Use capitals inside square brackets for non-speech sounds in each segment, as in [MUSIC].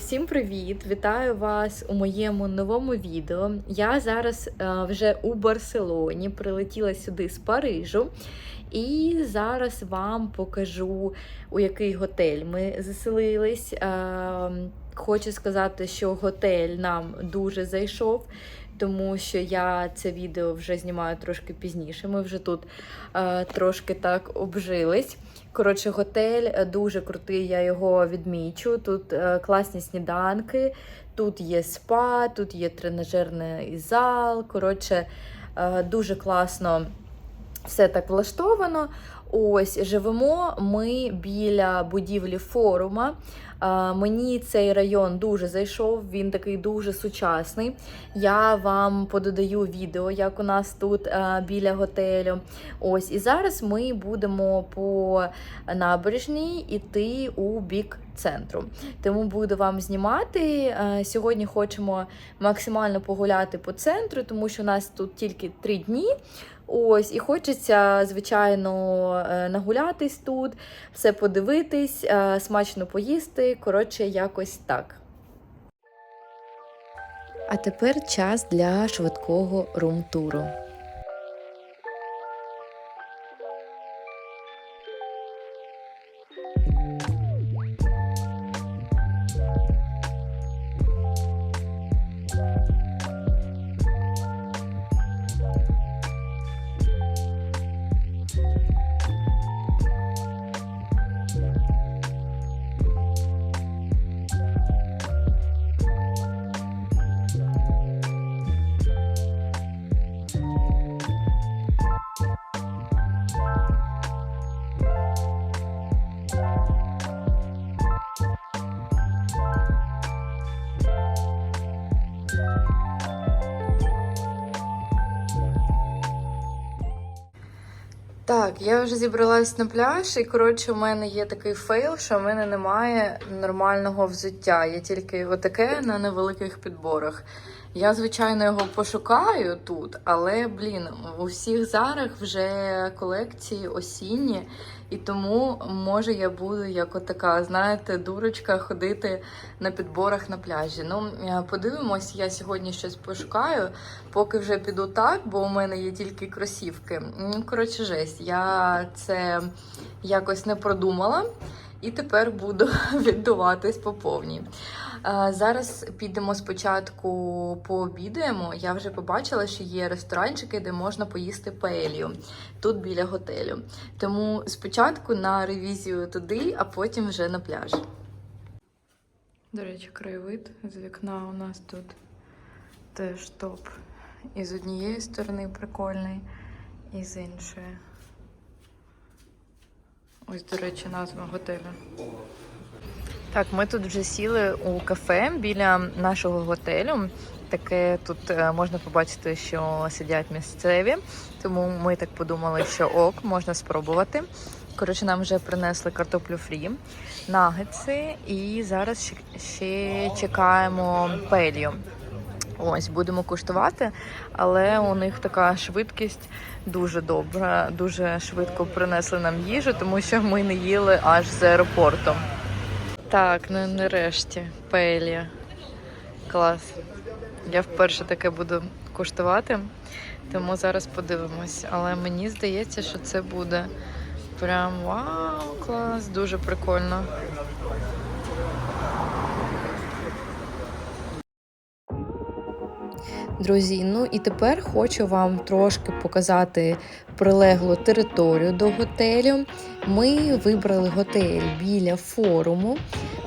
всім привіт! Вітаю вас у моєму новому відео. Я зараз е, вже у Барселоні, прилетіла сюди з Парижу. І зараз вам покажу, у який готель ми заселились. Е, Хочу сказати, що готель нам дуже зайшов, тому що я це відео вже знімаю трошки пізніше. Ми вже тут е, трошки так обжились. Коротше, готель е, дуже крутий, я його відмічу. Тут е, класні сніданки, тут є спа, тут є тренажерний зал. Коротше, е, дуже класно все так влаштовано. Ось живемо ми біля будівлі форума. Мені цей район дуже зайшов, він такий дуже сучасний. Я вам пододаю відео, як у нас тут біля готелю. Ось і зараз ми будемо по набережній іти у бік центру. Тому буду вам знімати. Сьогодні хочемо максимально погуляти по центру, тому що у нас тут тільки три дні. Ось, і хочеться, звичайно, е, нагулятись тут, все подивитись, е, смачно поїсти. Коротше, якось так. А тепер час для швидкого рум-туру. Так, я вже зібралась на пляж, і коротше, у мене є такий фейл, що в мене немає нормального взуття. Є тільки отаке на невеликих підборах. Я, звичайно, його пошукаю тут, але, блін, у всіх зарах вже колекції осінні, і тому, може, я буду як отака, знаєте, дурочка ходити на підборах на пляжі. Ну, е, подивимось, я сьогодні щось пошукаю, поки вже піду так, бо у мене є тільки кросівки. Коротше, жесть, я це якось не продумала. І тепер буду [LAUGHS] віддуватись по повній. Е, Зараз підемо спочатку пообідаємо. Я вже побачила, що є ресторанчики, де можна поїсти паелью тут біля готелю. Тому спочатку на ревізію туди, а потім вже на пляж. До речі, краєвид з вікна у нас тут теж топ. І з однієї сторони прикольний, і з іншої. Ось, до речі, назва готелю. Так, ми тут вже сіли у кафе біля нашого готелю. Таке тут е, можна побачити, що сидять місцеві, тому ми так подумали, що ок, можна спробувати. Коротше, нам вже принесли картоплю фрі, нагетси, і зараз ще- чекаємо пелью. Ось будемо куштувати, але у них така швидкість дуже добра. Дуже швидко принесли нам їжу, тому що ми не їли аж з аеропорту. Так, ну нарешті паелія. Клас. Я вперше таке буду куштувати, тому зараз подивимось. Але мені здається, що це буде прям вау, клас, дуже прикольно. Друзі, ну і тепер хочу вам трошки показати прилеглу територію до готелю. Ми вибрали готель біля форуму.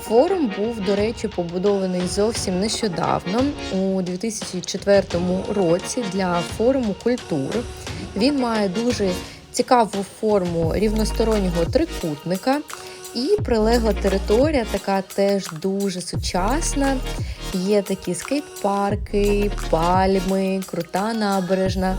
Форум був, до речі, побудований зовсім нещодавно, у 2004 році для форуму культур. Він має дуже цікаву форму рівностороннього трикутника. І прилегла територія така теж дуже сучасна. Є такі скейт-парки, пальми, крута набережна.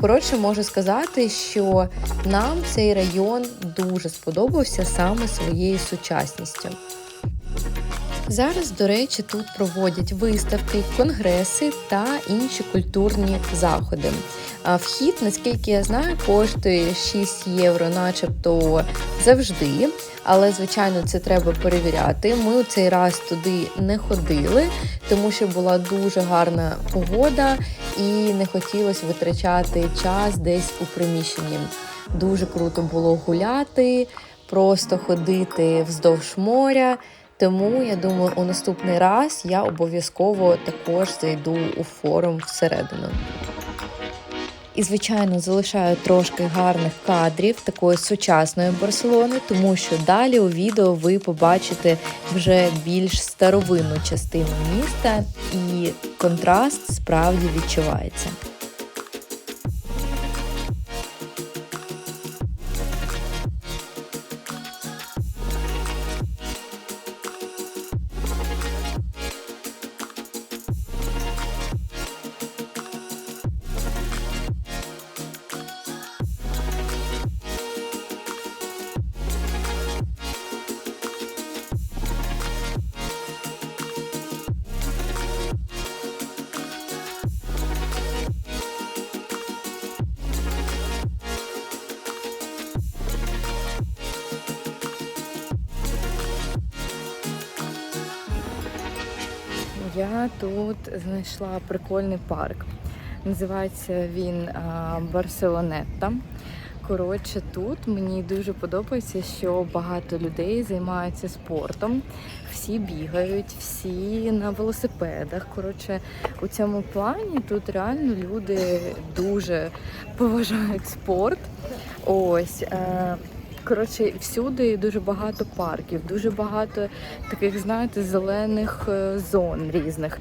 Коротше, можу сказати, що нам цей район дуже сподобався саме своєю сучасністю. Зараз, до речі, тут проводять виставки, конгреси та інші культурні заходи. А вхід, наскільки я знаю, коштує 6 євро, начебто завжди. Але, звичайно, це треба перевіряти. Ми у цей раз туди не ходили, тому що була дуже гарна погода і не хотілося витрачати час десь у приміщенні. Дуже круто було гуляти, просто ходити вздовж моря. Тому я думаю, у наступний раз я обов'язково також зайду у форум всередину. І, звичайно, залишаю трошки гарних кадрів такої сучасної Барселони, тому що далі у відео ви побачите вже більш старовинну частину міста, і контраст справді відчувається. Я тут знайшла прикольний парк. Називається він Барселонетта. Коротше, тут мені дуже подобається, що багато людей займаються спортом. Всі бігають, всі на велосипедах. Коротше, у цьому плані тут реально люди дуже поважають спорт. Ось. Коротше, всюди дуже багато парків, дуже багато таких, знаєте, зелених е, зон різних.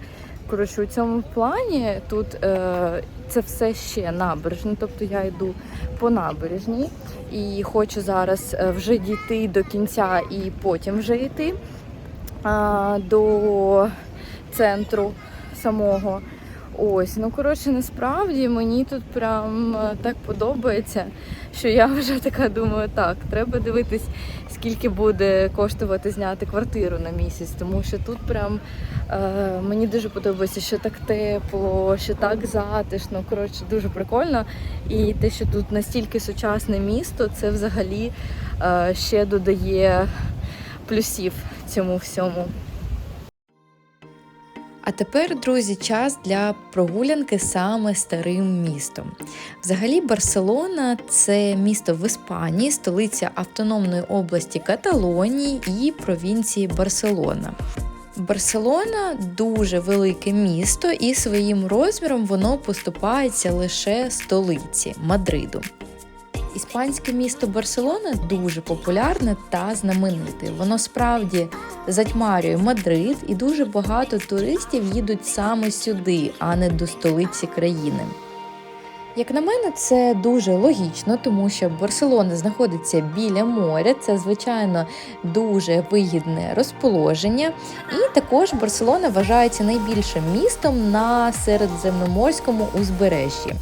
Коротше, у цьому плані тут е, це все ще набережно, тобто я йду по набережній і хочу зараз е, вже дійти до кінця і потім вже йти е, до центру самого. Ось, ну коротше, насправді мені тут прям е, так подобається, що я вже [LAUGHS] така думаю, так, треба дивитись, скільки буде коштувати зняти квартиру на місяць, тому що тут прям е, мені дуже подобається, що так тепло, що так затишно. Коротше, дуже прикольно. І те, що тут настільки сучасне місто, це взагалі е, ще додає плюсів цьому всьому. А тепер, друзі, час для прогулянки саме старим містом. Взагалі, Барселона це місто в Іспанії, столиця Автономної області Каталонії і провінції Барселона. Барселона дуже велике місто, і своїм розміром воно поступається лише столиці Мадриду. Іспанське місто Барселона дуже популярне та знамените. Воно справді затьмарює Мадрид, і дуже багато туристів їдуть саме сюди, а не до столиці країни. Як на мене, це дуже логічно, тому що Барселона знаходиться біля моря, це звичайно дуже вигідне розположення. І також Барселона вважається найбільшим містом на середземноморському узбережжі.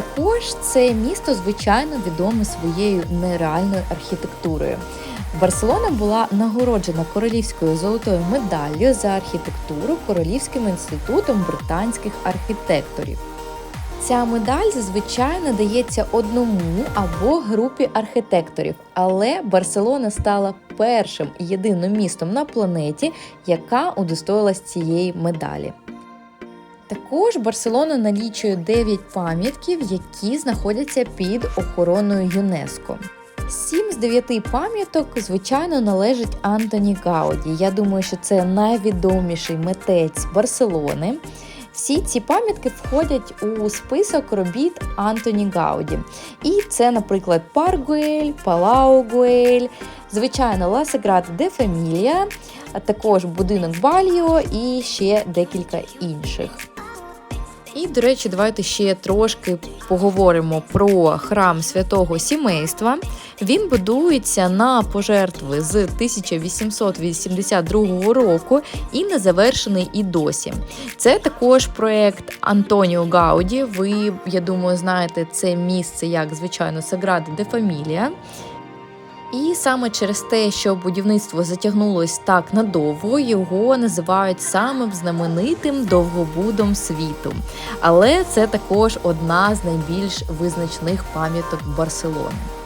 Також це місто, звичайно, відоме своєю нереальною архітектурою. Барселона була нагороджена королівською золотою медаллю за архітектуру Королівським інститутом британських архітекторів. Ця медаль зазвичай надається одному або групі архітекторів, але Барселона стала першим і єдиним містом на планеті, яка удостоїлась цієї медалі. Також Барселона налічує 9 пам'ятків, які знаходяться під охороною ЮНЕСКО. Сім з дев'яти пам'яток, звичайно, належить Антоні Гауді. Я думаю, що це найвідоміший митець Барселони. Всі ці пам'ятки входять у список робіт Антоні Гауді. І це, наприклад, Парк Гуель, Палау Гуель, звичайно, Ла Сеграда де Фамілія, також будинок Бальо і ще декілька інших. І, до речі, давайте ще трошки поговоримо про храм святого сімейства. Він будується на пожертви з 1882 року і не завершений і досі. Це також проект Антоніо Гауді. Ви, я думаю, знаєте це місце як звичайно Сагради де Фамілія. І саме через те, що будівництво затягнулось так надовго, його називають самим знаменитим довгобудом світу. Але це також одна з найбільш визначних пам'яток Барселони.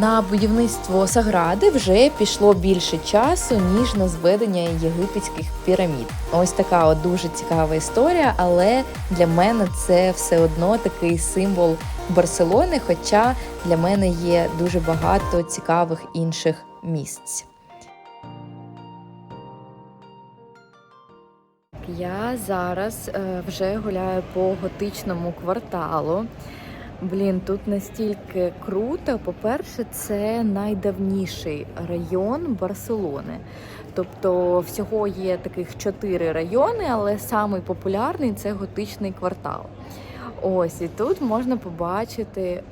На будівництво Сагради вже пішло більше часу, ніж на зведення єгипетських пірамід. Ось така от дуже цікава історія, але для мене це все одно такий символ Барселони, хоча для мене є дуже багато цікавих інших місць. Я зараз е, вже гуляю по готичному кварталу. Блін, тут настільки круто. По-перше, це найдавніший район Барселони. Тобто всього є таких чотири райони, але самий популярний це готичний квартал. Ось і тут можна побачити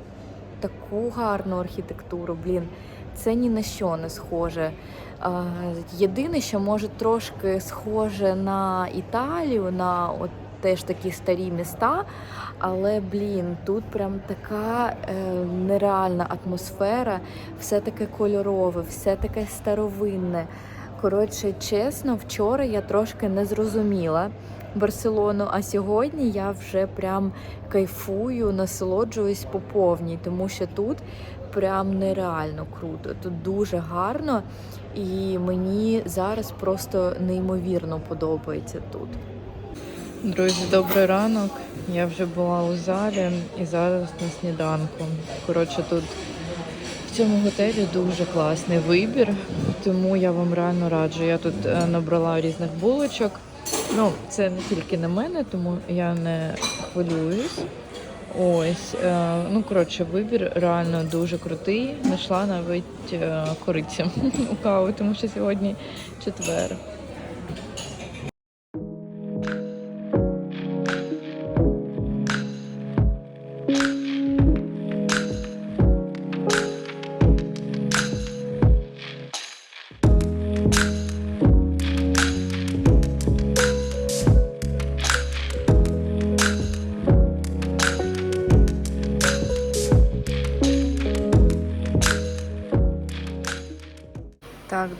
таку гарну архітектуру. Блін, це ні на що не схоже. Єдине, що може трошки схоже на Італію, на от теж такі старі міста. Але блін, тут прям така е, нереальна атмосфера, все таке кольорове, все таке старовинне. Коротше, чесно, вчора я трошки не зрозуміла Барселону, а сьогодні я вже прям кайфую, насолоджуюсь по повній, тому що тут прям нереально круто. Тут дуже гарно, і мені зараз просто неймовірно подобається тут. Друзі, добрий ранок. Я вже була у залі і зараз на сніданку. Коротше, тут в цьому готелі дуже класний вибір, тому я вам реально раджу. Я тут е, набрала різних булочок. Ну, це не тільки на мене, тому я не хвилююсь. Ось, е, ну коротше, вибір реально дуже крутий. Знайшла навіть е, корицю [LAUGHS] у каву, тому що сьогодні четвер.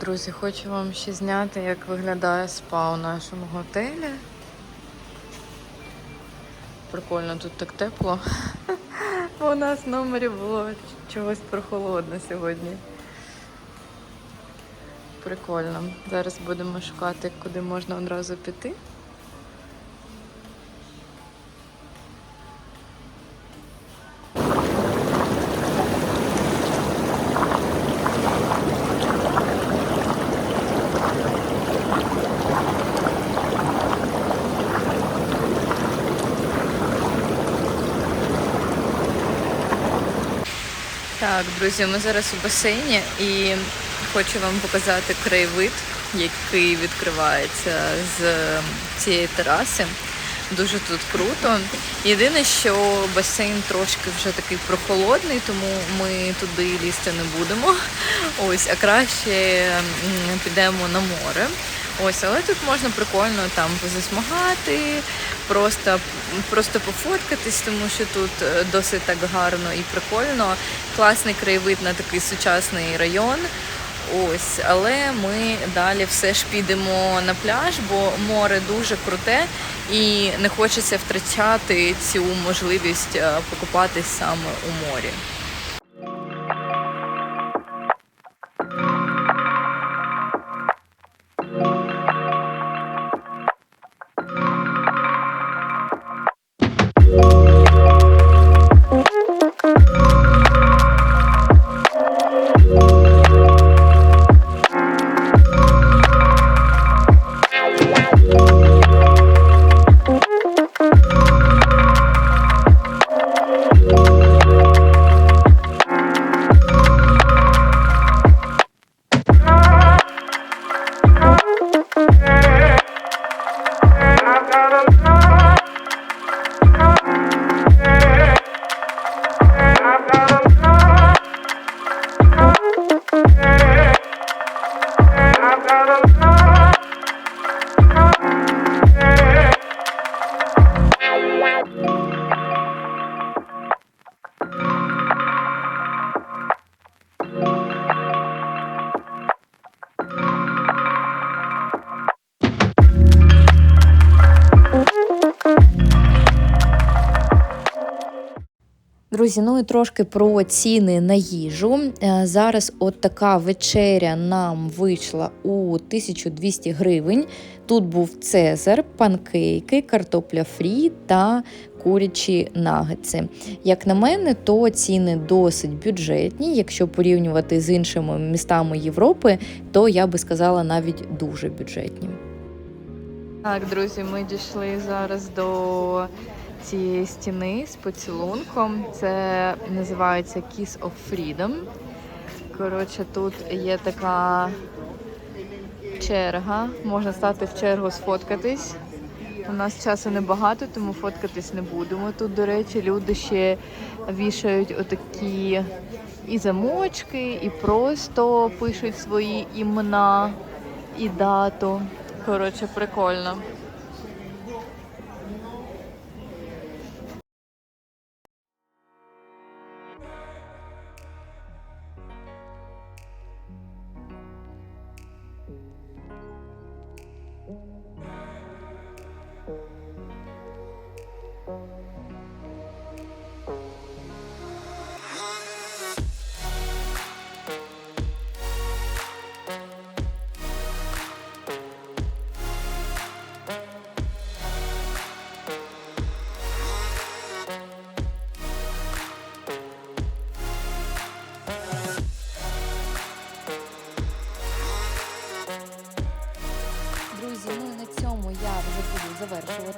Друзі, хочу вам ще зняти, як виглядає спа у нашому готелі. Прикольно, тут так тепло. [LAUGHS] Бо у нас в номері було чогось прохолодно сьогодні. Прикольно. Зараз будемо шукати, куди можна одразу піти. Так, друзі, ми зараз у басейні і хочу вам показати краєвид, який відкривається з цієї тераси. Дуже тут круто. Єдине, що басейн трошки вже такий прохолодний, тому ми туди лізти не будемо. Ось, а краще підемо на море. Ось, але тут можна прикольно там позасмагати, просто просто пофоткатись, тому що тут е, досить так гарно і прикольно. Класний краєвид на такий сучасний район. Ось, але ми далі все ж підемо на пляж, бо море дуже круте і не хочеться втрачати цю можливість е, покупатись саме у морі. Друзі, ну і трошки про ціни на їжу. Е, Зараз от така вечеря нам вийшла у 1200 гривень. Тут був цезар, панкейки, картопля фрі та курячі нагетси. Як на мене, то ціни досить бюджетні. Якщо порівнювати з іншими містами Європи, то я би сказала навіть дуже бюджетні. Так, друзі, ми дійшли зараз до цієї стіни з поцілунком. Це називається Kiss of Freedom. Коротше, тут є така черга. Можна стати в чергу сфоткатись. У нас часу небагато, тому фоткатись не будемо. Тут, до речі, люди ще вішають отакі і замочки, і просто пишуть свої імена і дату. Коротше, прикольно.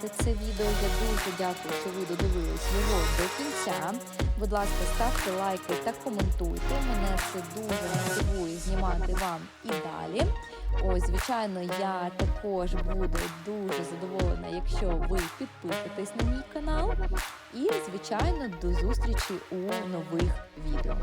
Завершувати це відео. Я дуже дякую, що ви додивились його до кінця. Будь ласка, ставте лайки та коментуйте. Мене це дуже мотивує знімати вам і далі. Ось, звичайно, я також буду дуже задоволена, якщо ви підпишетесь на мій канал. І, звичайно, до зустрічі у нових відео.